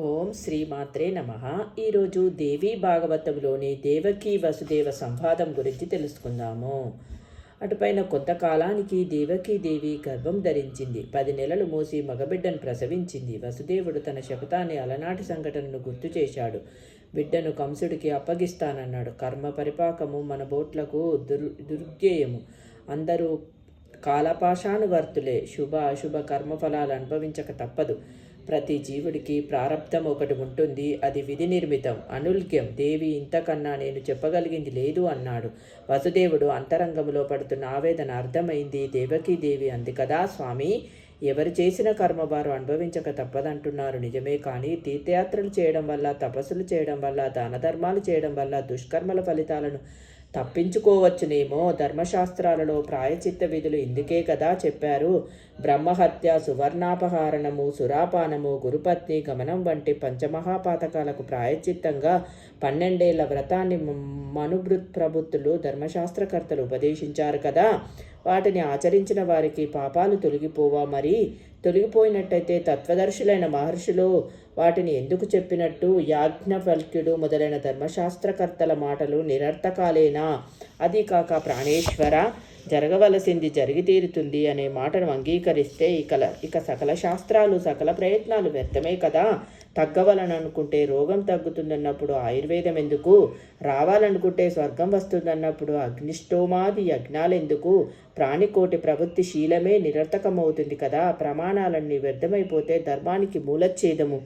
ఓం శ్రీ మాత్రే నమ. ఈరోజు దేవీ భాగవతంలోని దేవకీ వసుదేవ సంవాదం గురించి తెలుసుకుందాము. అటుపైన కొంతకాలానికి దేవి గర్భం ధరించింది. పది నెలలు మోసి మగబిడ్డను ప్రసవించింది. వసుదేవుడు తన శపథాన్ని అలనాటి సంఘటనను గుర్తు చేశాడు. బిడ్డను కంసుడికి అప్పగిస్తానన్నాడు. కర్మ పరిపాకము మన బోట్లకు దుర్ దుర్గేయము. అందరూ కాలపాషానువర్తులే. శుభ అశుభ కర్మఫలాలు అనుభవించక తప్పదు. ప్రతి జీవుడికి ప్రారంధం ఒకటి ఉంటుంది. అది విధి నిర్మితం. అనుల్గ్యం దేవి ఇంతకన్నా నేను చెప్పగలిగింది లేదు అన్నాడు. వసుదేవుడు అంతరంగంలో పడుతున్న ఆవేదన అర్థమైంది. దేవి అంది కదా స్వామి! ఎవరు చేసిన కర్మ వారు అనుభవించక తప్పదంటున్నారు. నిజమే కానీ తీర్థయాత్రలు చేయడం వల్ల తపస్సులు చేయడం వల్ల దాన ధర్మాలు చేయడం వల్ల దుష్కర్మల ఫలితాలను తప్పించుకోవచ్చునేమో ధర్మశాస్త్రాలలో ప్రాయచిత్త విధులు ఇందుకే కదా చెప్పారు. బ్రహ్మహత్య సువర్ణాపహారణము సురాపానము గురుపత్ని గమనం వంటి పంచమహాపాతకాలకు ప్రాయచిత్తంగా పన్నెండేళ్ళ వ్రతాన్ని మనుభృత్ ప్రభుత్తులు ధర్మశాస్త్రకర్తలు ఉపదేశించారు కదా. వాటిని ఆచరించిన వారికి పాపాలు తొలగిపోవా మరి? తొలగిపోయినట్టయితే తత్వదర్శులైన మహర్షులు వాటిని ఎందుకు చెప్పినట్టు యాజ్ఞవల్క్యుడు మొదలైన ధర్మశాస్త్రకర్తల మాటలు నిరర్థకాలేనా? అది కాక ప్రాణేశ్వర జరగవలసింది జరిగి తీరుతుంది అనే మాటను అంగీకరిస్తే ఇకల ఇక సకల శాస్త్రాలు సకల ప్రయత్నాలు వ్యర్థమే కదా. తగ్గవలననుకుంటే రోగం తగ్గుతుందన్నప్పుడు ఆయుర్వేదం ఎందుకు రావాలనుకుంటే స్వర్గం వస్తుందన్నప్పుడు అగ్నిష్టోమాది యజ్ఞాలెందుకు? ప్రాణికోటి ప్రవృత్తి శీలమే నిరర్థకమవుతుంది కదా. ప్రమాణాలన్నీ వ్యర్థమైపోతే ధర్మానికి మూలచ్ఛేదము.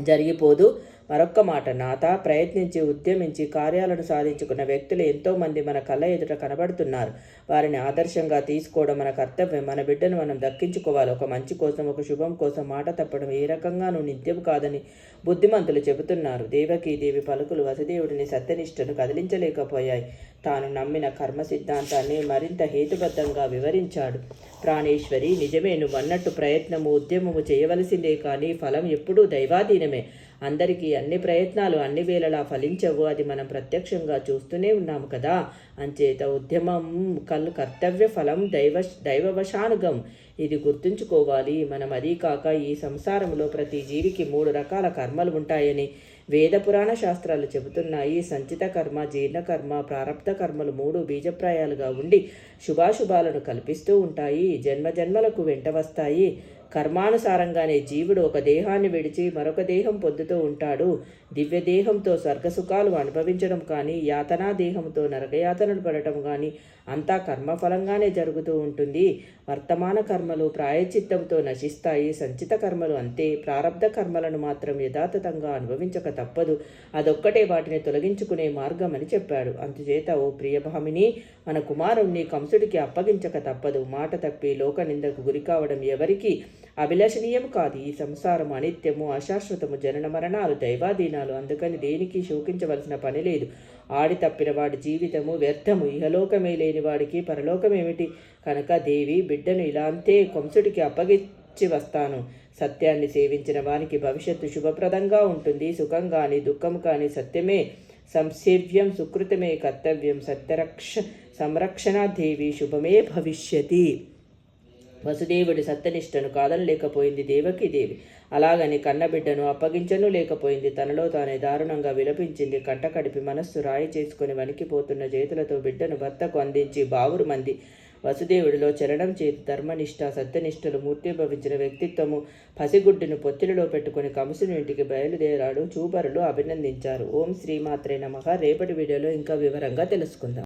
జరిగిపోదు. మరొక్క మాట నాత ప్రయత్నించి ఉద్యమించి కార్యాలను సాధించుకున్న వ్యక్తులు ఎంతోమంది మన కళ్ళ ఎదుట కనబడుతున్నారు. వారిని ఆదర్శంగా తీసుకోవడం మన కర్తవ్యం. మన బిడ్డను మనం దక్కించుకోవాలి. ఒక మంచి కోసం ఒక శుభం కోసం మాట తప్పడం ఏ రకంగానూ నిత్యం కాదని బుద్ధిమంతులు చెబుతున్నారు. దేవకీ దేవి పలుకులు వసుదేవుడిని సత్యనిష్టను కదిలించలేకపోయాయి. తాను నమ్మిన కర్మ సిద్ధాంతాన్ని మరింత హేతుబద్ధంగా వివరించాడు. ప్రాణేశ్వరి నిజమే. నువ్వు అన్నట్టు ప్రయత్నము ఉద్యమము చేయవలసిందే కానీ ఫలం ఎప్పుడూ దైవాధీనమే. అందరికీ అన్ని ప్రయత్నాలు అన్ని వేళలా ఫలించవు. అది మనం ప్రత్యక్షంగా చూస్తూనే ఉన్నాము కదా. అంచేత ఉద్యమం కల్ కర్తవ్య ఫలం దైవ దైవవశానుగం. ఇది గుర్తుంచుకోవాలి. మనం అదీ కాక ఈ సంసారంలో ప్రతి జీవికి మూడు రకాల కర్మలు ఉంటాయని. వేద పురాణ శాస్త్రాలు చెబుతున్నాయి. సంచిత కర్మ జీర్ణకర్మ ప్రారంధ కర్మలు మూడు బీజప్రాయాలుగా ఉండి శుభాశుభాలను కల్పిస్తూ ఉంటాయి. జన్మ జన్మలకు వెంట వస్తాయి. కర్మానుసారంగానే జీవుడు ఒక దేహాన్ని విడిచి మరొక దేహం పొందుతూ ఉంటాడు. దివ్య దేహంతో స్వర్గసుఖాలు అనుభవించడం కానీ యాతనా దేహంతో నరకయాతనలు పడటం కానీ అంతా కర్మఫలంగానే జరుగుతూ ఉంటుంది. వర్తమాన కర్మలు ప్రాయచిత్తంతో నశిస్తాయి. సంచిత కర్మలు అంతే. ప్రారంధ కర్మలను మాత్రం యథాతథంగా అనుభవించక తప్పదు. అదొక్కటే వాటిని తొలగించుకునే మార్గం అని చెప్పాడు. అందుచేత ఓ ప్రియభామిని మన కుమారుణ్ణి కంసుడికి అప్పగించక తప్పదు. మాట తప్పి లోక నిందకు గురికావడం ఎవరికి అభిలషణీయం కాదు. ఈ సంసారం అనిత్యము అశాశ్వతము జనన మరణాలు దైవాధీనాలు. అందుకని దేనికి శోకించవలసిన పని లేదు. ఆడి తప్పిన వాడి జీవితము వ్యర్థము. ఇహలోకమే లేని వాడికి పరలోకమేమిటి? కనుక దేవి బిడ్డను ఇలాంతే కంసుడికి అప్పగించి వస్తాను. సత్యాన్ని సేవించిన వానికి భవిష్యత్తు శుభప్రదంగా ఉంటుంది. సుఖం కానీ దుఃఖం కానీ సత్యమే. సంసేవ్యం సుకృతమే కర్తవ్యం. సత్యరక్ష సంరక్షణ దేవి. శుభమే భవిష్యతి. వసుదేవుడి సత్యనిష్టను కాదనలేకపోయింది దేవకి దేవి. అలాగని కన్నబిడ్డను అప్పగించను లేకపోయింది తనలో తానే దారుణంగా విలపించింది కట్టకడిపి మనస్సు రాయి చేసుకుని వణికిపోతున్న చేతులతో బిడ్డను భర్తకు అందించి బావురు మంది. వసుదేవుడిలో చరణం చేతి ధర్మనిష్ట సత్యనిష్టలు మూర్తిభవించిన వ్యక్తిత్వము పసిగుడ్డును పొత్తిడిలో పెట్టుకుని కంసుని ఇంటికి బయలుదేరాడు. చూపరులు అభినందించారు. ఓం శ్రీమాత్రే నమ. రేపటి వీడియోలో ఇంకా వివరంగా తెలుసుకుందాం.